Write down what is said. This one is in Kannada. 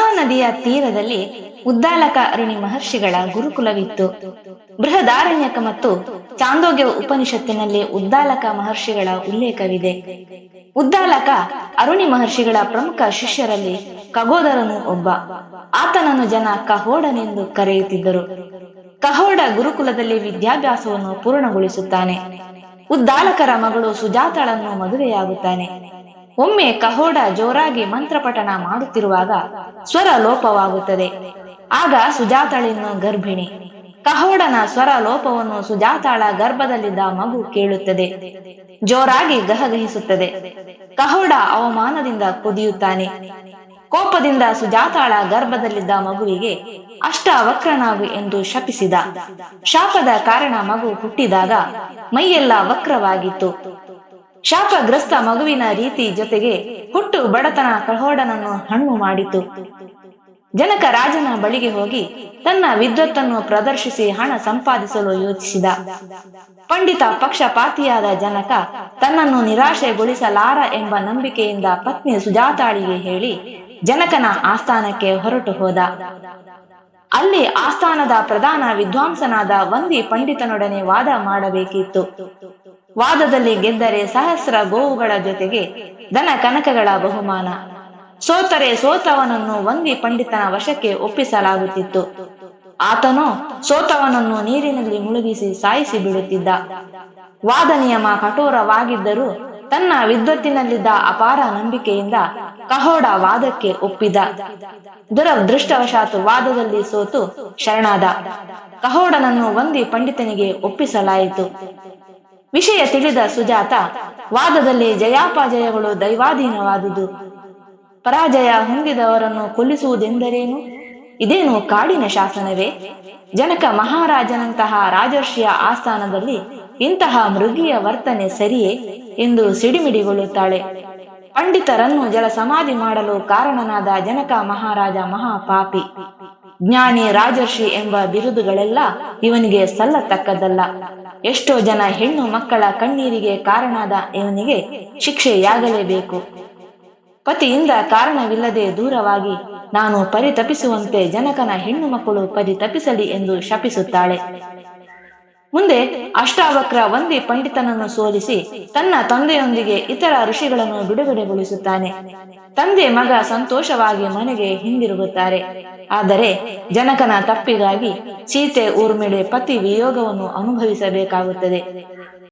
ನದಿಯ ತೀರದಲ್ಲಿ ಉದ್ದಾಲಕ ಅರುಣಿ ಮಹರ್ಷಿಗಳ ಗುರುಕುಲವಿತ್ತು. ಬೃಹದಾರಣ್ಯಕ ಮತ್ತು ಚಾಂದೋಗ್ಯ ಉಪನಿಷತ್ತಿನಲ್ಲಿ ಉದ್ದಾಲಕ ಮಹರ್ಷಿಗಳ ಉಲ್ಲೇಖವಿದೆ. ಉದ್ದಾಲಕ ಅರುಣಿ ಮಹರ್ಷಿಗಳ ಪ್ರಮುಖ ಶಿಷ್ಯರಲ್ಲಿ ಕಗೋದರನು ಒಬ್ಬ. ಆತನನ್ನು ಜನ ಕಹೋಡನೆಂದು ಕರೆಯುತ್ತಿದ್ದರು. ಕಹೋಡ ಗುರುಕುಲದಲ್ಲಿ ವಿದ್ಯಾಭ್ಯಾಸವನ್ನು ಪೂರ್ಣಗೊಳಿಸುತ್ತಾನೆ. ಉದ್ದಾಲಕರ ಮಗಳು ಸುಜಾತಳನ್ನು ಮದುವೆಯಾಗುತ್ತಾನೆ. ಒಮ್ಮೆ ಕಹೋಡ ಜೋರಾಗಿ ಮಂತ್ರಪಠಣ ಮಾಡುತ್ತಿರುವಾಗ ಸ್ವರ ಲೋಪವಾಗುತ್ತದೆ ಆಗ ಸುಜಾತಾಳಿನ ಗರ್ಭಿಣಿ. ಕಹೋಡನ ಸ್ವರ ಲೋಪವನ್ನು ಸುಜಾತಾಳ ಗರ್ಭದಲ್ಲಿದ್ದ ಮಗು ಕೇಳುತ್ತದೆ. ಜೋರಾಗಿ ಗಹಗಹಿಸುತ್ತದೆ. ಕಹೋಡ ಅವಮಾನದಿಂದ ಕುದಿಯುತ್ತಾನೆ. ಕೋಪದಿಂದ ಸುಜಾತಾಳ ಗರ್ಭದಲ್ಲಿದ್ದ ಮಗುವಿಗೆ ಅಷ್ಟ ವಕ್ರನಾಗು ಎಂದು ಶಪಿಸಿದ. ಶಾಪದ ಕಾರಣ ಮಗು ಹುಟ್ಟಿದಾಗ ಮೈಯೆಲ್ಲ ವಕ್ರವಾಗಿತ್ತು. ಶಾಪಗ್ರಸ್ತ ಮಗುವಿನ ರೀತಿ ಜೊತೆಗೆ ಹುಟ್ಟು ಬಡತನ ಕಹೋಡನನ್ನು ಹಣ್ಣು ಮಾಡಿತು. ಜನಕ ರಾಜನ ಬಳಿಗೆ ಹೋಗಿ ತನ್ನ ವಿದ್ವತ್ತನ್ನು ಪ್ರದರ್ಶಿಸಿ ಹಣ ಸಂಪಾದಿಸಲು ಯೋಚಿಸಿದ. ಪಂಡಿತ ಪಕ್ಷಪಾತಿಯಾದ ಜನಕ ತನ್ನನ್ನು ನಿರಾಶೆಗೊಳಿಸಲಾರ ಎಂಬ ನಂಬಿಕೆಯಿಂದ ಪತ್ನಿ ಸುಜಾತಾಳಿಗೆ ಹೇಳಿ ಜನಕನ ಆಸ್ಥಾನಕ್ಕೆ ಹೊರಟು ಹೋದ. ಅಲ್ಲಿ ಆಸ್ಥಾನದ ಪ್ರಧಾನ ವಿದ್ವಾಂಸನಾದ ವಂದಿ ಪಂಡಿತನೊಡನೆ ವಾದ ಮಾಡಬೇಕಿತ್ತು. ವಾದದಲ್ಲಿ ಗೆದ್ದರೆ ಸಹಸ್ರ ಗೋವುಗಳ ಜೊತೆಗೆ ದನ ಕನಕಗಳ ಬಹುಮಾನ. ಸೋತರೆ ಸೋತವನನ್ನು ವಂದಿ ಪಂಡಿತನ ವಶಕ್ಕೆ ಒಪ್ಪಿಸಲಾಗುತ್ತಿತ್ತು. ಆತನು ಸೋತವನನ್ನು ನೀರಿನಲ್ಲಿ ಮುಳುಗಿಸಿ ಸಾಯಿಸಿ ಬಿಡುತ್ತಿದ್ದ. ವಾದ ನಿಯಮ ಕಠೋರವಾಗಿದ್ದರೂ ತನ್ನ ವಿದ್ವತ್ತಿನಲ್ಲಿದ್ದ ಅಪಾರ ನಂಬಿಕೆಯಿಂದ ಕಹೋಡ ವಾದಕ್ಕೆ ಒಪ್ಪಿದ. ದುರದೃಷ್ಟವಶಾತ್ ವಾದದಲ್ಲಿ ಸೋತು ಶರಣಾದ. ಕಹೋಡನನ್ನು ವಂದಿ ಪಂಡಿತನಿಗೆ ಒಪ್ಪಿಸಲಾಯಿತು. ವಿಷಯ ತಿಳಿದ ಸುಜಾತ, ವಾದದಲ್ಲಿ ಜಯಾಪಜಯಗಳು ದೈವಾಧೀನವಾದುದು. ಪರಾಜಯ ಹೊಂದಿದವರನ್ನು ಕೊಲ್ಲಿಸುವುದೆಂದರೇನು? ಇದೇನು ಕಾಡಿನ ಶಾಸನವೇ? ಜನಕ ಮಹಾರಾಜನಂತಹ ರಾಜರ್ಷಿಯ ಆಸ್ಥಾನದಲ್ಲಿ ಇಂತಹ ಮೃಗಿಯ ವರ್ತನೆ ಸರಿಯೇ ಎಂದು ಸಿಡಿಮಿಡಿಗೊಳ್ಳುತ್ತಾಳೆ. ಪಂಡಿತರನ್ನು ಜಲ ಸಮಾಧಿ ಮಾಡಲು ಕಾರಣನಾದ ಜನಕ ಮಹಾರಾಜ ಮಹಾಪಾಪಿ. ಜ್ಞಾನಿ ರಾಜರ್ಷಿ ಎಂಬ ಬಿರುದುಗಳೆಲ್ಲ ಇವನಿಗೆ ಸಲ್ಲತಕ್ಕದ್ದಲ್ಲ. ಎಷ್ಟೋ ಜನ ಹೆಣ್ಣು ಮಕ್ಕಳ ಕಣ್ಣೀರಿಗೆ ಕಾರಣದ ಇವನಿಗೆ ಶಿಕ್ಷೆಯಾಗಲೇಬೇಕು. ಪತಿಯಿಂದ ಕಾರಣವಿಲ್ಲದೆ ದೂರವಾಗಿ ನಾನು ಪರಿತಪಿಸುವಂತೆ ಜನಕನ ಹೆಣ್ಣು ಮಕ್ಕಳು ಪರಿತಪಿಸಲಿ ಎಂದು ಶಪಿಸುತ್ತಾಳೆ. ಮುಂದೆ ಅಷ್ಟಾವಕ್ರ ಒಂದೇ ಪಂಡಿತನನ್ನು ಸೋಲಿಸಿ ತನ್ನ ತಂದೆಯೊಂದಿಗೆ ಇತರ ಋಷಿಗಳನ್ನು ಬಿಡುಗಡೆಗೊಳಿಸುತ್ತಾನೆ. ತಂದೆ ಮಗ ಸಂತೋಷವಾಗಿ ಮನೆಗೆ ಹಿಂದಿರುಗುತ್ತಾರೆ. ಆದರೆ ಜನಕನ ತಪ್ಪಿಗಾಗಿ ಸೀತೆ ಊರ್ಮಿಳೆ ಪತಿ ವಿಯೋಗವನ್ನು ಅನುಭವಿಸಬೇಕಾಗುತ್ತದೆ.